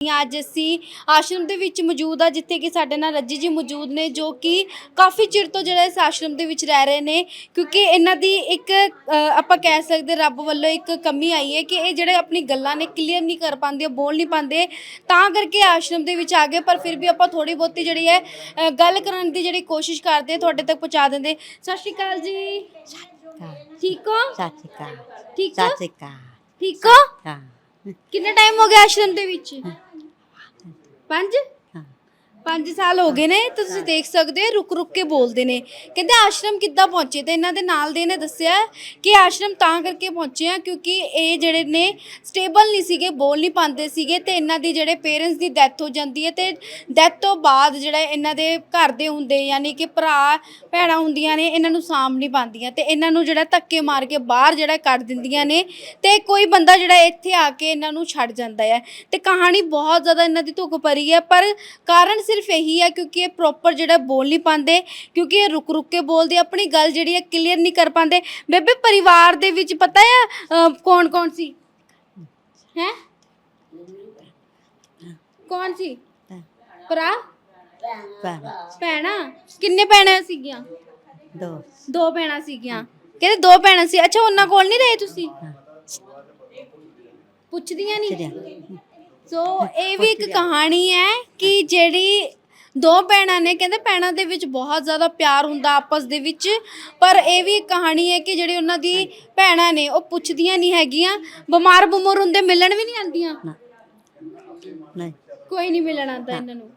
ਅੱਜ ਅਸੀਂ ਆਸ਼ਰਮ ਦੇ ਵਿੱਚ ਮੌਜੂਦ ਆ ਜਿੱਥੇ ਕਿ ਸਾਡੇ ਨਾਲ ਰੱਜੀ ਜੀ ਮੌਜੂਦ ਨੇ ਜੋ ਕਿ ਕਾਫੀ ਚਿਰ ਤੋਂ ਜਿਹੜਾ ਇਸ ਆਸ਼ਰਮ ਦੇ ਵਿੱਚ ਰਹਿ ਰਹੇ ਨੇ ਕਿਉਂਕਿ ਇਹਨਾਂ ਦੀ ਇੱਕ ਅ, ਆਪਾਂ ਕਹਿ ਸਕਦੇ ਰੱਬ ਵੱਲੋਂ ਇੱਕ ਕਮੀ ਆਈ ਹੈ ਕਿ ਇਹ ਜਿਹੜੇ ਆਪਣੀ ਗੱਲਾਂ ਨੇ ਕਲੀਅਰ ਨਹੀਂ ਕਰ ਪਾਉਂਦੇ ਬੋਲ ਨਹੀਂ ਪਾਉਂਦੇ। ਤਾਂ ਕਰਕੇ ਆਸ਼ਰਮ ਦੇ ਵਿੱਚ ਆ ਗਏ ਪਰ ਫਿਰ ਵੀ ਆਪਾਂ ਥੋੜੀ ਬਹੁਤੀ ਜਿਹੜੀ ਹੈ ਅ, ਗੱਲ ਕਰਨ ਦੀ ਜਿਹੜੀ ਕੋਸ਼ਿਸ਼ ਕਰਦੇ ਤੁਹਾਡੇ ਤੱਕ ਪਹੁੰਚਾ ਦਿੰਦੇ। ਸਤਿ ਸ਼੍ਰੀ ਅਕਾਲ ਜੀ। ਠੀਕ ਹੋ? ਸਤਿ ਸ਼੍ਰੀ ਅਕਾਲ। ਠੀਕ ਹੋ? ਸਤਿ ਸ਼੍ਰੀ ਅਕਾਲ। ਠੀਕ ਹਾਂ? ਕਿੰਨਾ ਟਾਈਮ ਹੋ ਗਿਆ ਆਸ਼ਰਮ ਦੇ ਵਿੱਚ? ਪੰਜ 5 ਸਾਲ ਹੋ ਗਏ ਨੇ ਤੇ ਤੁਸੀਂ ਦੇਖ ਸਕਦੇ ਹੋ ਰੁਕ ਰੁਕ ਕੇ ਬੋਲਦੇ ਨੇ। ਕਹਿੰਦੇ ਆਸ਼ਰਮ ਕਿੱਦਾਂ ਪਹੁੰਚੇ? ਤੇ ਇਹਨਾਂ ਦੇ ਨਾਲ ਦੇ ਨੇ ਦੱਸਿਆ ਕਿ ਆਸ਼ਰਮ ਤਾਂ ਕਰਕੇ ਪਹੁੰਚੇ ਆ ਕਿਉਂਕਿ ਇਹ ਜਿਹੜੇ ਨੇ ਸਟੇਬਲ ਨਹੀਂ ਸੀਗੇ ਬੋਲ ਨਹੀਂ ਪਾਉਂਦੇ ਸੀਗੇ ਤੇ ਇਹਨਾਂ ਦੀ ਜਿਹੜੇ ਪੇਰੈਂਟਸ ਦੀ ਡੈਥ ਹੋ ਜਾਂਦੀ ਹੈ ਤੇ ਡੈਥ ਤੋਂ ਬਾਅਦ ਜਿਹੜਾ ਇਹਨਾਂ ਦੇ ਘਰ ਦੇ ਹੁੰਦੇ ਯਾਨੀ ਕਿ ਭਰਾ ਭੈਣਾਂ ਹੁੰਦੀਆਂ ਨੇ ਇਹਨਾਂ ਨੂੰ ਸਾਂਭ ਨਹੀਂ ਪਾਉਂਦੀਆਂ। ਤੇ ਇਹਨਾਂ ਨੂੰ ਜਿਹੜਾ ਧੱਕੇ ਮਾਰ ਕੇ ਬਾਹਰ ਜਿਹੜਾ ਕੱਢ ਦਿੰਦੀਆਂ ਨੇ ਤੇ ਕੋਈ ਬੰਦਾ ਜਿਹੜਾ ਇੱਥੇ ਆ ਕੇ ਇਹਨਾਂ ਨੂੰ ਛੱਡ ਜਾਂਦਾ ਹੈ ਤੇ ਕਹਾਣੀ ਬਹੁਤ ਜ਼ਿਆਦਾ ਇਹਨਾਂ ਦੀ ਧੁੱਕ ਭਰੀ ਹੈ ਪਰ ਕਾਰਨ ਸਿਰਫ ਇਹੀ ਹੈ ਕਿਉਂਕਿ ਇਹ ਪ੍ਰੋਪਰ ਜਿਹੜਾ ਬੋਲ ਨਹੀਂ ਪਾਉਂਦੇ ਕਿਉਂਕਿ ਇਹ ਰੁਕ ਰੁਕ ਕੇ ਬੋਲਦੇ ਆਪਣੀ ਗੱਲ ਜਿਹੜੀ ਹੈ ਕਲੀਅਰ ਨਹੀਂ ਕਰ ਪਾਉਂਦੇ। ਬੇਬੇ ਪਰਿਵਾਰ ਦੇ ਵਿੱਚ ਪਤਾ ਹੈ ਕੌਣ ਕੌਣ ਸੀ? ਹੈ? ਕੌਣ ਸੀ? ਭਰਾ? ਭੈਣ। ਕਿੰਨੇ ਭੈਣਾਂ ਸੀਗੀਆਂ? ਦੋ। ਦੋ ਭੈਣਾਂ ਸੀਗੀਆਂ। ਕਹਿੰਦੇ ਦੋ ਭੈਣਾਂ ਸੀ। ਅੱਛਾ ਉਹਨਾਂ ਕੋਲ ਨਹੀਂ ਰਹੇ ਤੁਸੀਂ? ਪੁੱਛਦੀਆਂ ਨਹੀਂ? ਸੋ ਇਹ ਵੀ ਇੱਕ ਕਹਾਣੀ ਹੈ ਕਿ ਜਿਹੜੀ ਦੋ ਭੈਣਾਂ ਨੇ ਕਹਿੰਦੇ ਭੈਣਾਂ ਦੇ ਵਿੱਚ ਬਹੁਤ ਜ਼ਿਆਦਾ ਪਿਆਰ ਹੁੰਦਾ ਆਪਸ ਦੇ ਵਿੱਚ ਪਰ ਇਹ ਵੀ ਇੱਕ ਕਹਾਣੀ ਹੈ ਕਿ ਜਿਹੜੀ ਉਹਨਾਂ ਦੀ ਭੈਣਾਂ ਨੇ ਉਹ ਪੁੱਛਦੀਆਂ ਨਹੀਂ ਹੈਗੀਆਂ ਬਿਮਾਰ ਬਮੂਰ ਹੁੰਦੇ ਮਿਲਣ ਵੀ ਨਹੀਂ ਆਉਂਦੀਆਂ। ਨਹੀਂ। ਕੋਈ ਨਹੀਂ ਮਿਲਣ ਆਉਂਦਾ ਇਹਨਾਂ ਨੂੰ।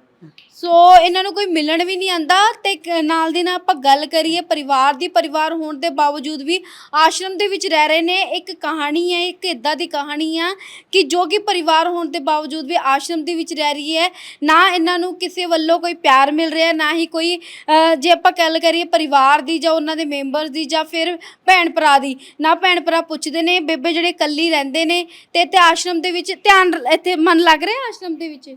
ਸੋ ਇਹਨਾਂ ਨੂੰ ਕੋਈ ਮਿਲਣ ਵੀ ਨਹੀਂ ਆਂਦਾ ਤੇ ਇੱਕ ਨਾਲ ਦੀ ਨਾਲ ਆਪਾਂ ਗੱਲ ਕਰੀਏ ਪਰਿਵਾਰ ਦੀ ਪਰਿਵਾਰ ਹੋਣ ਦੇ ਬਾਵਜੂਦ ਵੀ ਆਸ਼ਰਮ ਦੇ ਵਿੱਚ ਰਹਿ ਰਹੇ ਨੇ ਇੱਕ ਕਹਾਣੀ ਹੈ ਇੱਕ ਇਦਾਂ ਦੀ ਕਹਾਣੀ ਆ ਕਿ ਜੋ ਕਿ ਪਰਿਵਾਰ ਹੋਣ ਦੇ ਬਾਵਜੂਦ ਵੀ ਆਸ਼ਰਮ ਦੇ ਵਿੱਚ ਰਹਿ ਰਹੀ ਹੈ ਨਾ ਇਹਨਾਂ ਨੂੰ ਕਿਸੇ ਵੱਲੋਂ ਕੋਈ ਪਿਆਰ ਮਿਲ ਰਿਹਾ ਨਾ ਹੀ ਕੋਈ ਅ, ਜੇ ਆਪਾਂ ਗੱਲ ਕਰੀਏ ਪਰਿਵਾਰ ਦੀ ਜਾਂ ਉਹਨਾਂ ਦੇ ਮੈਂਬਰਸ ਦੀ ਜਾਂ ਫਿਰ ਭੈਣ ਭਰਾ ਦੀ ਨਾ ਭੈਣ ਭਰਾ ਪੁੱਛਦੇ ਨੇ ਬੇਬੇ ਜਿਹੜੇ ਇਕੱਲੀ ਰਹਿੰਦੇ ਨੇ ਤੇ ਇੱਥੇ ਆਸ਼ਰਮ ਦੇ ਵਿੱਚ ਧਿਆਨ ਇੱਥੇ ਮਨ ਲੱਗ ਰਿਹਾ ਆਸ਼ਰਮ ਦੇ ਵਿੱਚ?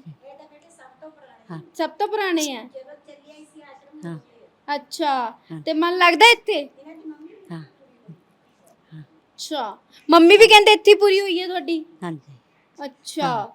ਹਾਂ। ਸਭ ਤੋਂ ਪੁਰਾਣੇ ਆ? ਹਾਂ। ਅੱਛਾ। ਤੇ ਮਨ ਲੱਗਦਾ ਇੱਥੇ? ਹਾਂ। ਅੱਛਾ। ਮੰਮੀ ਵੀ ਕਹਿੰਦੇ ਇੱਥੇ ਹੀ ਪੂਰੀ ਹੋਈ ਹੈ ਤੁਹਾਡੀ? ਹਾਂਜੀ। ਅੱਛਾ।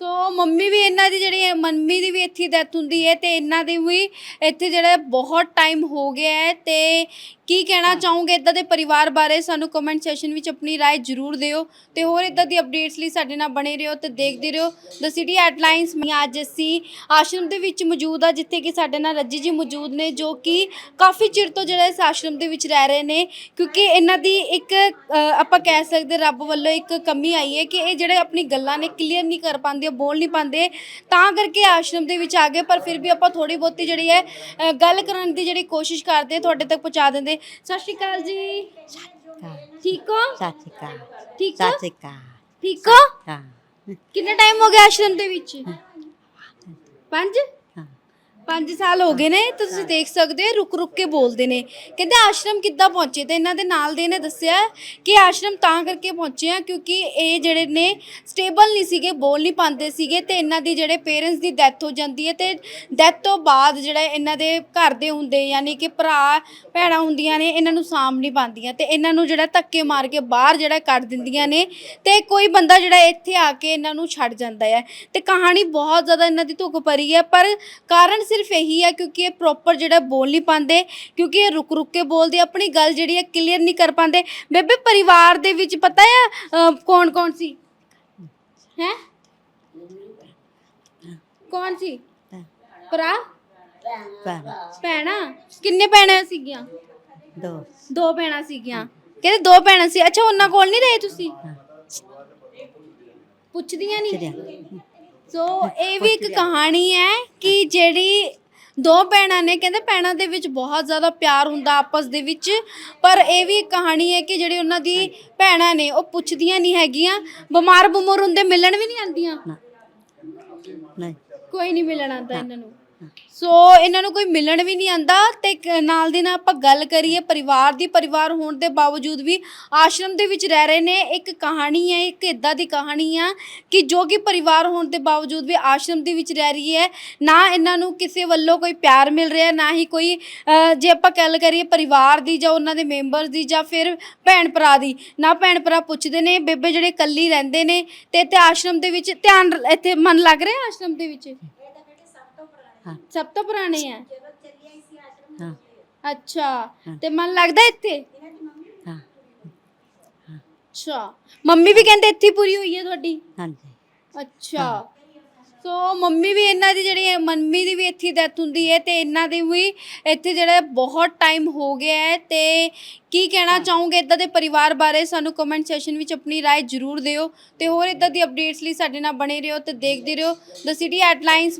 ਸੋ ਮੰਮੀ ਵੀ ਇਹਨਾਂ ਦੀ ਜਿਹੜੀ ਮੰਮੀ ਦੀ ਵੀ ਇੱਥੇ ਡੈਥ ਹੁੰਦੀ ਹੈ ਤੇ ਇਹਨਾਂ ਦੀ ਵੀ ਇੱਥੇ ਜਿਹੜਾ ਬਹੁਤ ਟਾਈਮ ਹੋ ਗਿਆ ਹੈ ਤੇ ਕੀ ਕਹਿਣਾ ਚਾਹੋਗੇ ਇਦਾਂ ਦੇ ਪਰਿਵਾਰ ਬਾਰੇ ਸਾਨੂੰ ਕਮੈਂਟ ਸੈਸ਼ਨ ਵਿੱਚ ਆਪਣੀ رائے ਜ਼ਰੂਰ ਦਿਓ ਤੇ ਹੋਰ ਇਦਾਂ ਦੀ ਅਪਡੇਟਸ ਲਈ ਸਾਡੇ ਨਾਲ ਬਣੇ ਰਹੋ ਤੇ ਦੇਖਦੇ ਰਹੋ ਦ ਸਿਟੀ ਹੈਡਲਾਈਨਸ ਅੱਜ ਅਸੀਂ ਆਸ਼ਰਮ ਦੇ ਵਿੱਚ ਮੌਜੂਦ ਆ ਜਿੱਥੇ ਕਿ ਸਾਡੇ ਨਾਲ ਰੱਜੀ ਜੀ ਮੌਜੂਦ ਨੇ ਜੋ ਕਿ ਕਾਫੀ ਚਿਰ ਤੋਂ ਜਿਹੜਾ ਇਸ ਆਸ਼ਰਮ ਦੇ ਵਿੱਚ ਰਹਿ ਰਹੇ ਨੇ ਕਿਉਂਕਿ ਇਹਨਾਂ ਦੀ ਇੱਕ ਅ, ਆਪਾਂ ਕਹਿ ਸਕਦੇ ਰੱਬ ਵੱਲੋਂ ਇੱਕ ਕਮੀ ਆਈ ਹੈ ਕਿ ਇਹ ਜਿਹੜੇ ਆਪਣੀ ਗੱਲਾਂ ਨੇ ਕਲੀਅਰ ਨਹੀਂ ਕਰ ਪਾਉਂਦੇ ਬੋਲ ਨਹੀਂ ਪਾਉਂਦੇ ਤਾਂ ਕਰਕੇ ਆਸ਼ਰਮ ਦੇ ਵਿੱਚ ਆ ਗਏ ਪਰ ਫਿਰ ਵੀ ਆਪਾਂ ਥੋੜੀ ਬਹੁਤੀ ਜਿਹੜੀ ਹੈ ਅ, ਗੱਲ ਕਰਨ ਦੀ ਜਿਹੜੀ ਕੋਸ਼ਿਸ਼ ਕਰਦੇ ਹਾਂ, ਤੁਹਾਡੇ ਤੱਕ ਪਹੁੰਚਾ ਦਿੰਦੇ ਸਤਿ ਸ਼੍ਰੀ ਅਕਾਲ ਜੀ। ਠੀਕ ਹੋ? ਸਤਿ ਸ਼੍ਰੀ ਅਕਾਲ। ਠੀਕ ਹੋ? ਸਤਿ ਸ਼੍ਰੀ ਅਕਾਲ। ਠੀਕ ਹੋ? ਹਾਂ ਕਿੰਨਾ ਟਾਈਮ ਹੋ ਗਿਆ ਆਸ਼ਰਮ ਦੇ ਵਿੱਚ? ਪੰਜ? 5 ਸਾਲ ਹੋ ਗਏ ਨੇ ਤੁਸੀਂ ਦੇਖ ਸਕਦੇ ਹੋ ਰੁਕ ਰੁਕ ਕੇ ਬੋਲਦੇ ਨੇ। ਕਹਿੰਦੇ ਆਸ਼ਰਮ ਕਿੱਦਾਂ ਪਹੁੰਚੇ ਤੇ ਇਹਨਾਂ ਦੇ ਨਾਲ ਦੇ ਨੇ ਦੱਸਿਆ ਕਿ ਆਸ਼ਰਮ ਤਾਂ ਕਰਕੇ ਪਹੁੰਚੇ ਆ ਕਿਉਂਕਿ ਇਹ ਜਿਹੜੇ ਨੇ ਸਟੇਬਲ ਨਹੀਂ ਸੀਗੇ ਬੋਲ ਨਹੀਂ ਪਾਉਂਦੇ ਸੀਗੇ ਤੇ ਇਹਨਾਂ ਦੀ ਜਿਹੜੇ ਪੇਰੈਂਟਸ ਦੀ ਡੈਥ ਹੋ ਜਾਂਦੀ ਹੈ ਤੇ ਡੈਥ ਤੋਂ ਬਾਅਦ ਜਿਹੜਾ ਇਹਨਾਂ ਦੇ ਘਰ ਦੇ ਹੁੰਦੇ ਯਾਨੀ ਕਿ ਭਰਾ ਭੈਣਾਂ ਹੁੰਦੀਆਂ ਨੇ ਇਹਨਾਂ ਨੂੰ ਸਾਂਭ ਨਹੀਂ ਪਾਉਂਦੀਆਂ ਤੇ ਇਹਨਾਂ ਨੂੰ ਜਿਹੜਾ ਧੱਕੇ ਮਾਰ ਕੇ ਬਾਹਰ ਜਿਹੜਾ ਕੱਢ ਦਿੰਦੀਆਂ ਨੇ ਤੇ ਕੋਈ ਬੰਦਾ ਜਿਹੜਾ ਇੱਥੇ ਆ ਕੇ ਇਹਨਾਂ ਨੂੰ ਛੱਡ ਜਾਂਦਾ ਹੈ। ਤੇ ਕਹਾਣੀ ਬਹੁਤ ਜ਼ਿਆਦਾ ਇਹਨਾਂ ਦੀ ਧੁੱਕ ਭਰੀ ਹੈ ਪਰ ਕਾਰਨ ਸਿਰਫ ਇਹੀ ਹੈ ਕਿਉਂਕਿ ਇਹ ਪ੍ਰੋਪਰ ਜਿਹੜਾ ਬੋਲ ਨਹੀਂ ਪਾਉਂਦੇ ਕਿਉਂਕਿ ਇਹ ਰੁਕ ਰੁਕ ਕੇ ਬੋਲਦੇ ਆਪਣੀ ਗੱਲ ਜਿਹੜੀ ਹੈ ਕਲੀਅਰ ਨਹੀਂ ਕਰ ਪਾਉਂਦੇ। ਬੇਬੇ ਪਰਿਵਾਰ ਦੇ ਵਿੱਚ ਪਤਾ ਹੈ ਕੌਣ ਕੌਣ ਸੀ? ਹੈ? ਕੌਣ ਸੀ? ਭਰਾ? ਭੈਣ। ਕਿੰਨੇ ਭੈਣਾਂ ਸੀਗੀਆਂ? ਦੋ। ਦੋ ਭੈਣਾਂ ਸੀਗੀਆਂ। ਕਹਿੰਦੇ ਦੋ ਭੈਣਾਂ ਸੀ। ਅੱਛਾ ਉਹਨਾਂ ਕੋਲ ਨਹੀਂ ਰਹੇ ਤੁਸੀਂ? ਪੁੱਛਦੀਆਂ ਨਹੀਂ? ਸੋ ਇਹ ਵੀ ਇੱਕ ਕਹਾਣੀ ਹੈ ਕਿ ਜਿਹੜੀ ਦੋ ਭੈਣਾਂ ਨੇ ਕਹਿੰਦੇ ਭੈਣਾਂ ਦੇ ਵਿੱਚ ਬਹੁਤ ਜ਼ਿਆਦਾ ਪਿਆਰ ਹੁੰਦਾ ਆਪਸ ਦੇ ਵਿੱਚ ਪਰ ਇਹ ਵੀ ਇੱਕ ਕਹਾਣੀ ਹੈ ਕਿ ਜਿਹੜੀ ਉਹਨਾਂ ਦੀ ਭੈਣਾਂ ਨੇ ਉਹ ਪੁੱਛਦੀਆਂ ਨਹੀਂ ਹੈਗੀਆਂ। ਬਿਮਾਰ ਬਮੂਰ ਹੁੰਦੇ ਮਿਲਣ ਵੀ ਨਹੀਂ ਆਉਂਦੀਆਂ। ਨਹੀਂ। ਕੋਈ ਨਹੀਂ ਮਿਲਣ ਆਉਂਦਾ ਇਹਨਾਂ ਨੂੰ। ਸੋ ਇਹਨਾਂ ਨੂੰ ਕੋਈ ਮਿਲਣ ਵੀ ਨਹੀਂ ਆਂਦਾ ਤੇ ਇੱਕ ਨਾਲ ਦੀ ਨਾਲ ਆਪਾਂ ਗੱਲ ਕਰੀਏ ਪਰਿਵਾਰ ਦੀ ਪਰਿਵਾਰ ਹੋਣ ਦੇ ਬਾਵਜੂਦ ਵੀ ਆਸ਼ਰਮ ਦੇ ਵਿੱਚ ਰਹਿ ਰਹੇ ਨੇ ਇੱਕ ਕਹਾਣੀ ਹੈ ਇੱਕ ਇਦਾਂ ਦੀ ਕਹਾਣੀ ਆ ਕਿ ਜੋ ਕਿ ਪਰਿਵਾਰ ਹੋਣ ਦੇ ਬਾਵਜੂਦ ਵੀ ਆਸ਼ਰਮ ਦੇ ਵਿੱਚ ਰਹਿ ਰਹੀ ਹੈ ਨਾ ਇਹਨਾਂ ਨੂੰ ਕਿਸੇ ਵੱਲੋਂ ਕੋਈ ਪਿਆਰ ਮਿਲ ਰਿਹਾ ਨਾ ਹੀ ਕੋਈ ਅਹ, ਜੇ ਆਪਾਂ ਗੱਲ ਕਰੀਏ ਪਰਿਵਾਰ ਦੀ ਜਾਂ ਉਹਨਾਂ ਦੇ ਮੈਂਬਰਸ ਦੀ ਜਾਂ ਫਿਰ ਭੈਣ ਭਰਾ ਦੀ ਨਾ ਭੈਣ ਭਰਾ ਪੁੱਛਦੇ ਨੇ ਬੇਬੇ ਜਿਹੜੇ ਇਕੱਲੀ ਰਹਿੰਦੇ ਨੇ ਤੇ ਇੱਥੇ ਆਸ਼ਰਮ ਦੇ ਵਿੱਚ ਧਿਆਨ ਇੱਥੇ ਮਨ ਲੱਗ ਰਿਹਾ ਆਸ਼ਰਮ ਦੇ ਵਿੱਚ? ਹਾਂ ਸਭ ਤੋਂ ਪੁਰਾਣੇ ਆ ਹਾਂ ਅੱਛਾ ਤੇ ਮਨ ਲੱਗਦਾ ਇੱਥੇ ਹਾਂ ਅੱਛਾ ਮੰਮੀ ਵੀ ਕਹਿੰਦੇ ਇੱਥੇ ਹੀ ਪੂਰੀ ਹੋਈ ਹੈ ਤੁਹਾਡੀ ਹਾਂਜੀ ਅੱਛਾ ਸੋ ਮੰਮੀ ਵੀ ਇਹਨਾਂ ਦੀ ਜਿਹੜੀ ਹੈ ਮੰਮੀ ਦੀ ਵੀ ਇੱਥੇ ਡੈਥ ਹੁੰਦੀ ਹੈ ਤੇ ਇਹਨਾਂ ਦੀ ਵੀ ਇੱਥੇ ਜਿਹੜਾ ਹੈ ਬਹੁਤ ਟਾਈਮ ਹੋ ਗਿਆ ਹੈ ਤੇ ਕੀ ਕਹਿਣਾ ਚਾਹੋਗੇ ਇਦਾਂ ਦੇ ਪਰਿਵਾਰ ਬਾਰੇ ਸਾਨੂੰ ਕਮੈਂਟ ਸੈਸ਼ਨ ਵਿੱਚ ਆਪਣੀ رائے ਜ਼ਰੂਰ ਦਿਓ ਤੇ ਹੋਰ ਇਦਾਂ ਦੀ ਅਪਡੇਟਸ ਲਈ ਸਾਡੇ ਨਾਲ ਬਣੇ ਰਹੋ ਤੇ ਦੇਖਦੇ ਰਹੋ ਦ ਸਿਟੀ ਹੈਡਲਾਈਨਸ